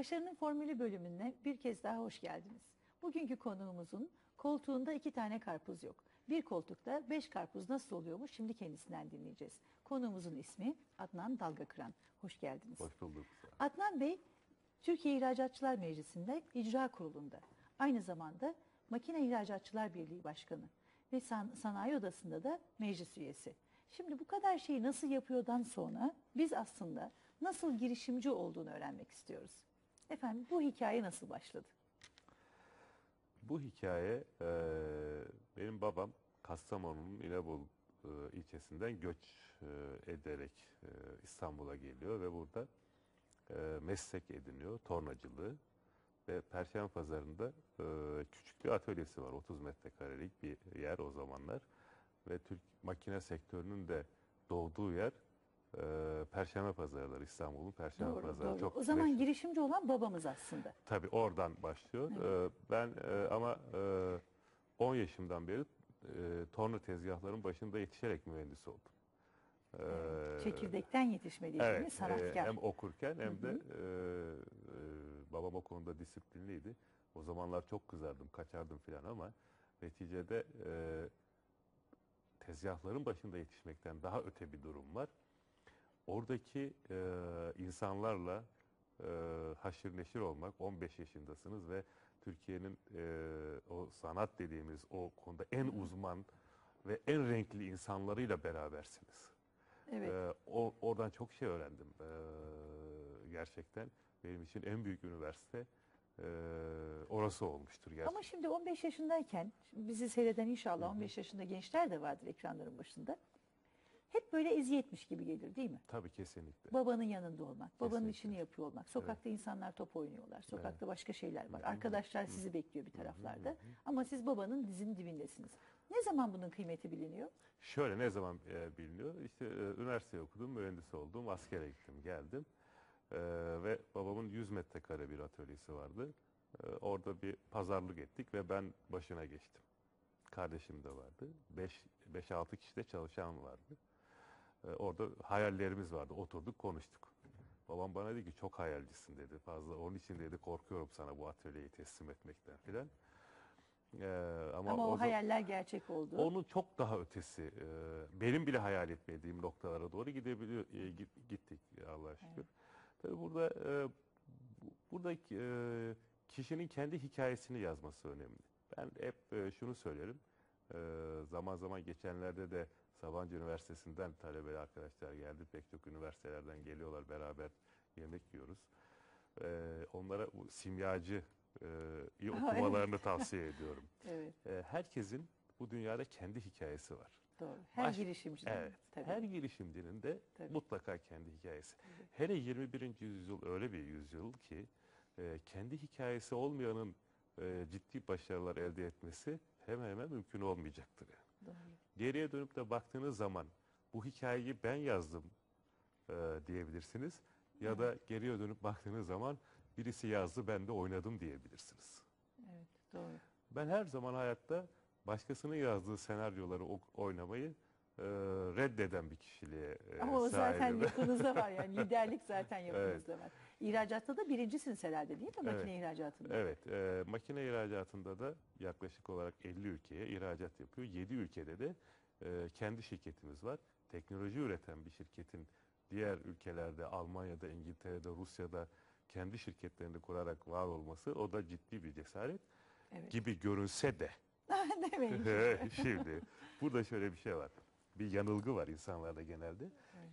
Başarının Formülü bölümüne bir kez daha hoş geldiniz. Bugünkü konuğumuzun koltuğunda iki tane karpuz yok. Bir koltukta beş karpuz nasıl oluyormuş şimdi kendisinden dinleyeceğiz. Konuğumuzun ismi Adnan Dalgakıran. Hoş geldiniz. Hoş bulduk. Adnan Bey, Türkiye İhracatçılar Meclisi'nde icra kurulunda. Aynı zamanda Makine İhracatçılar Birliği Başkanı ve san- Sanayi Odası'nda da meclis üyesi. Şimdi bu kadar şeyi nasıl yapıyordan sonra biz aslında nasıl girişimci olduğunu öğrenmek istiyoruz. Efendim bu hikaye nasıl başladı? Bu hikaye e, benim babam Kastamonu'nun İnebolu e, ilçesinden göç e, ederek e, İstanbul'a geliyor ve burada e, meslek ediniyor, tornacılığı ve Perşembe Pazarı'nda e, küçük bir atölyesi var, 30 metrekarelik bir yer o zamanlar ve Türk makine sektörünün de doğduğu yer e, Perşembe Pazarı'dır, İstanbul'un Perşembe Doğru, Pazarı. doğru. Çok o zaman meşhur. girişimci olan babamız aslında. Tabii oradan başlıyor. Ee, ben e, ama e, 10 yaşımdan beri e, torna tezgahların başında yetişerek mühendis oldum. Ee, Çekirdekten yetişme dediğimiz evet, e, sanatkar. hem okurken hem de e, e, babam o konuda disiplinliydi. O zamanlar çok kızardım, kaçardım filan ama neticede e, tezgahların başında yetişmekten daha öte bir durum var. Oradaki e, insanlarla e, haşır neşir olmak, 15 yaşındasınız ve Türkiye'nin e, o sanat dediğimiz o konuda en uzman ve en renkli insanlarıyla berabersiniz. Evet. Ee, o, oradan çok şey öğrendim. Ee, gerçekten benim için en büyük üniversite e, orası olmuştur gerçekten. Ama şimdi 15 yaşındayken, şimdi bizi seyreden inşallah 15 yaşında gençler de vardır ekranların başında. Hep böyle eziyetmiş gibi gelir değil mi? Tabii kesinlikle. Babanın yanında olmak, babanın Kesinlikle. işini yapıyor olmak. Sokakta insanlar top oynuyorlar, sokakta başka şeyler var. Arkadaşlar sizi bekliyor bir taraflarda. Ama siz babanın dizinin dibindesiniz. Ne zaman bunun kıymeti biliniyor? Şöyle ne zaman e, biliniyor? İşte e, üniversite okudum, mühendis oldum, askere gittim, geldim. E, ve babamın 100 metrekare bir atölyesi vardı. E, orada bir pazarlık ettik ve ben başına geçtim. Kardeşim de vardı. 5-6 kişi de çalışan vardı. E, orada hayallerimiz vardı. Oturduk, konuştuk. Babam bana dedi ki çok hayalcisin dedi. Fazla onun için dedi korkuyorum sana bu atölyeyi teslim etmekten filan. E, ama Ama, o, o, hayaller gerçek oldu. onun çok daha ötesi, e, benim bile hayal etmediğim noktalara doğru gidebiliyor, e, git- gittik Allah'a şükür. Tabii burada e, bu- burada e, kişinin kendi hikayesini yazması önemli. Ben hep e, şunu söylerim, e, zaman zaman geçenlerde de Sabancı Üniversitesi'nden talebeli arkadaşlar geldi, pek çok üniversitelerden geliyorlar, beraber yemek yiyoruz. E, onlara simyacı e, iyi evet. okumalarını tavsiye ediyorum. Evet, E, herkesin bu dünyada kendi hikayesi var. doğru. Her Baş- girişimcinin. Evet. Tabii. Her girişimcinin de Tabii. mutlaka kendi hikayesi. Hele 21. yüzyıl öyle bir yüzyıl ki e, kendi hikayesi olmayanın e, ciddi başarılar elde etmesi hemen hemen mümkün olmayacaktır. yani. Doğru. Geriye dönüp de baktığınız zaman bu hikayeyi ben yazdım e, diyebilirsiniz. Ya da geriye dönüp baktığınız zaman birisi yazdı ben de oynadım diyebilirsiniz. Evet, doğru. Ben her zaman hayatta başkasının yazdığı senaryoları oynamayı e, reddeden bir kişiliğe e, Ama o zaten sahibim. yapınızda var yani liderlik zaten yapınızda var. İhracatta da birincisiniz herhalde değil mi makine Evet. ihracatında? Evet, e, makine ihracatında da yaklaşık olarak 50 ülkeye ihracat yapıyor. 7 ülkede de e, kendi şirketimiz var. Teknoloji üreten bir şirketin diğer ülkelerde, Almanya'da, İngiltere'de, Rusya'da kendi şirketlerini kurarak var olması o da ciddi bir cesaret Evet. gibi görünse de Demeyin. Şimdi burada şöyle bir şey var. Bir yanılgı var insanlarda genelde.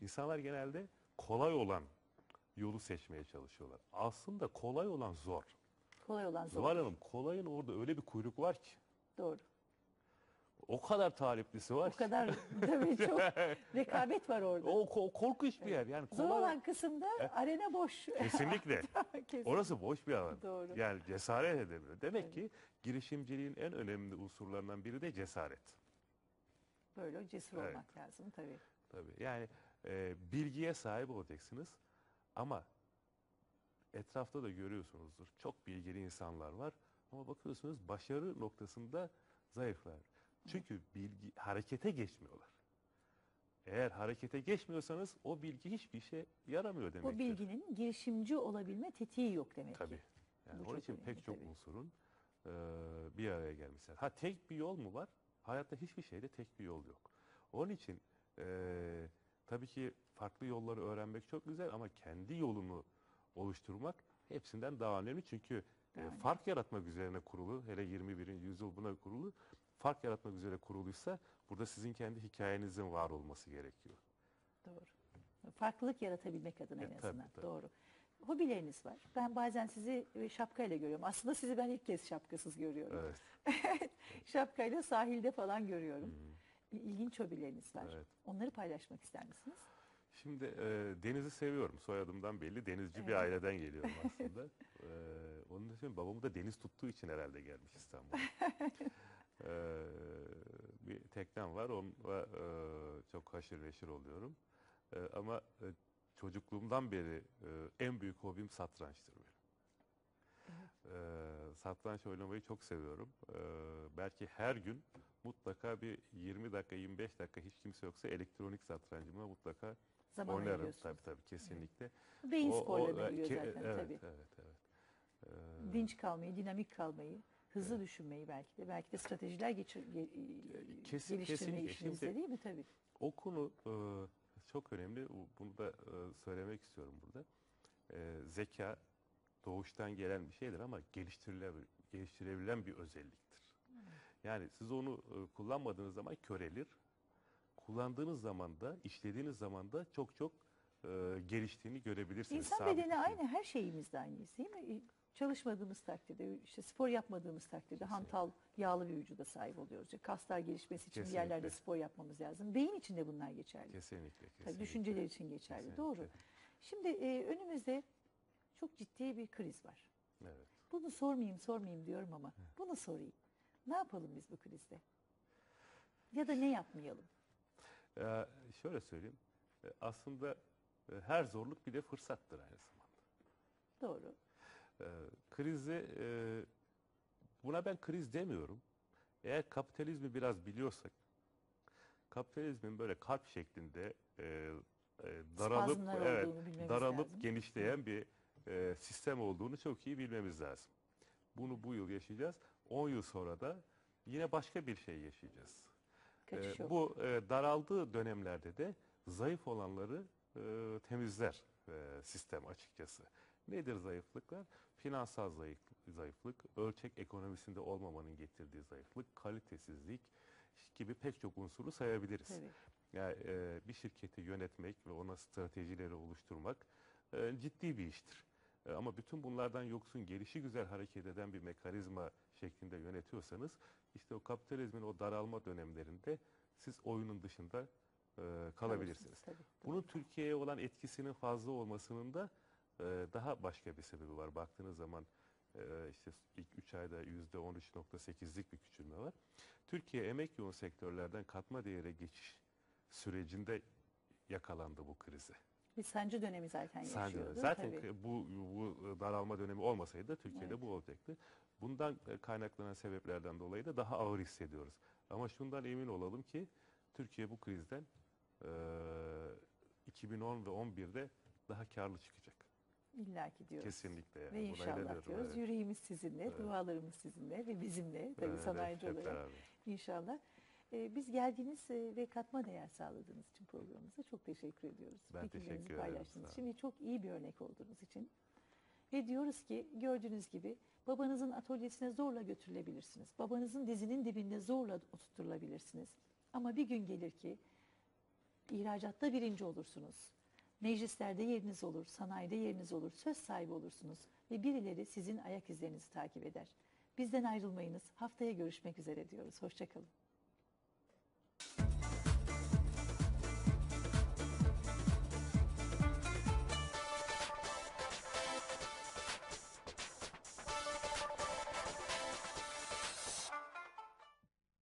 İnsanlar genelde kolay olan yolu seçmeye çalışıyorlar. Aslında kolay olan zor. Kolay olan zor. Zuhal Hanım kolayın orada öyle bir kuyruk var ki. Doğru. O kadar taliplisi var O kadar tabii çok rekabet var orada. O ko- korkunç bir yer. Yani Zor kolay. olan kısımda arena boş. Kesinlikle. Kesin. Orası boş bir alan. Doğru. Yani cesaret edemiyor. Demek ki girişimciliğin en önemli unsurlarından biri de cesaret. Böyle cesur Evet. olmak lazım tabii. Tabii. Yani e, bilgiye sahip olacaksınız ama etrafta da görüyorsunuzdur. Çok bilgili insanlar var ama bakıyorsunuz başarı noktasında zayıflar. Çünkü bilgi harekete geçmiyorlar. Eğer harekete geçmiyorsanız o bilgi hiçbir işe yaramıyor demektir. O bilginin girişimci olabilme tetiği yok demek Tabii. ki. Yani Bu onun için önemli, pek çok tabii. unsurun e, bir araya gelmesi. Ha tek bir yol mu var? Hayatta hiçbir şeyde tek bir yol yok. Onun için e, tabii ki farklı yolları öğrenmek çok güzel ama kendi yolunu oluşturmak hepsinden daha önemli. Çünkü e, Yani. fark yaratmak üzerine kurulu, hele 21. yüzyıl buna kurulu, fark yaratmak üzere kuruluysa burada sizin kendi hikayenizin var olması gerekiyor. Doğru. Farklılık yaratabilmek adına en E, tabii, azından. tabii. Doğru. Hobileriniz var. Ben bazen sizi e, şapkayla görüyorum. Aslında sizi ben ilk kez şapkasız görüyorum. Evet. Şapkayla sahilde falan görüyorum. Hı. İlginç hobileriniz var. Evet. Onları paylaşmak ister misiniz? Şimdi e, denizi seviyorum. Soyadımdan belli. Denizci bir Evet. aileden geliyorum aslında. e, onun için babamı da deniz tuttuğu için herhalde gelmiş İstanbul'a. e, bir teknem var. Onunla e, çok haşır neşir oluyorum. E, ama e, çocukluğumdan beri e, en büyük hobim satrançtır benim. E, satranç oynamayı çok seviyorum. E, belki her gün mutlaka bir 20 dakika 25 dakika hiç kimse yoksa elektronik satrancıma mutlaka Zaman Oynarım ayırıyorsunuz. tabii tabii kesinlikle. Beyin o, sporlarına e, giriyor ke- zaten evet, tabii. Evet, evet. Ee, Dinç kalmayı, dinamik kalmayı, hızlı düşünmeyi belki de. Belki de stratejiler geçir, ge- Kesin- geliştirme işinizde Şimdi- değil mi? Tabii. o konu e, çok önemli. Bu- Bunu da e, söylemek istiyorum burada. E, zeka doğuştan gelen bir şeydir ama geliştirilebilen, geliştirebilen bir özelliktir. Yani siz onu e, kullanmadığınız zaman körelir. Kullandığınız zaman da, işlediğiniz zaman da çok çok e, geliştiğini görebilirsiniz. İnsan sabit bedeni bir şey. aynı, her şeyimizde aynıyız değil mi? Çalışmadığımız takdirde, işte spor yapmadığımız takdirde hantal, yağlı bir vücuda sahip oluyoruz. Kaslar gelişmesi için bir yerlerde Kesinlikle. spor yapmamız lazım. Beyin için de bunlar geçerli. Kesinlikle. Tabii kesinlikle. düşünceler için geçerli. Kesinlikle. Doğru. Şimdi e, önümüzde çok ciddi bir kriz var. Evet. Bunu sormayayım, sormayayım diyorum ama bunu sorayım. Ne yapalım biz bu krizde? Ya da ne yapmayalım? Ee, şöyle söyleyeyim. Ee, Aslında e, her zorluk bir de fırsattır aynı zamanda. Doğru. Ee, krizi e, buna ben kriz demiyorum. Eğer kapitalizmi biraz biliyorsak kapitalizmin böyle kalp şeklinde e, e, daralıp Spazmlar evet olduğunu bilmemiz daralıp lazım. genişleyen bir e, sistem olduğunu çok iyi bilmemiz lazım. Bunu bu yıl yaşayacağız. 10 yıl sonra da yine başka bir şey yaşayacağız. Kaçış Ee, yok. bu e, daraldığı dönemlerde de zayıf olanları e, temizler e, sistem açıkçası. Nedir zayıflıklar? Finansal zayıf, zayıflık, ölçek ekonomisinde olmamanın getirdiği zayıflık, kalitesizlik gibi pek çok unsuru sayabiliriz. Yani e, bir şirketi yönetmek ve ona stratejileri oluşturmak e, ciddi bir iştir. E, ama bütün bunlardan yoksun, gelişi güzel hareket eden bir mekanizma şeklinde yönetiyorsanız işte o kapitalizmin o daralma dönemlerinde siz oyunun dışında e, kalabilirsiniz. Tabii, Bunun Türkiye'ye olan etkisinin fazla olmasının da e, daha başka bir sebebi var. Baktığınız zaman e, işte ilk 3 ayda %13.8'lik bir küçülme var. Türkiye emek yoğun sektörlerden katma değere geçiş sürecinde yakalandı bu krize. Bir sancı dönemi zaten Sancı- yaşıyordu. Zaten tabii. bu, bu daralma dönemi olmasaydı Türkiye'de Evet. bu olacaktı. Bundan e, kaynaklanan sebeplerden dolayı da daha ağır hissediyoruz. Ama şundan emin olalım ki Türkiye bu krizden e, 2010 ve 11'de daha karlı çıkacak. İlla ki diyoruz. Kesinlikle yani. Ve inşallah diyoruz. evet. Yüreğimiz sizinle, Evet. dualarımız sizinle ve bizimle. Tabii Evet, sanayici olarak beraber. inşallah. Ee, biz geldiğiniz e, ve katma değer sağladığınız için programımıza çok teşekkür ediyoruz. Ben Fikirlerinizi teşekkür ederim, paylaştığınız için ve çok iyi bir örnek olduğunuz için. Ve diyoruz ki gördüğünüz gibi babanızın atölyesine zorla götürülebilirsiniz. Babanızın dizinin dibinde zorla oturtulabilirsiniz. Ama bir gün gelir ki ihracatta birinci olursunuz. Meclislerde yeriniz olur, sanayide yeriniz olur, söz sahibi olursunuz ve birileri sizin ayak izlerinizi takip eder. Bizden ayrılmayınız. Haftaya görüşmek üzere diyoruz. Hoşçakalın.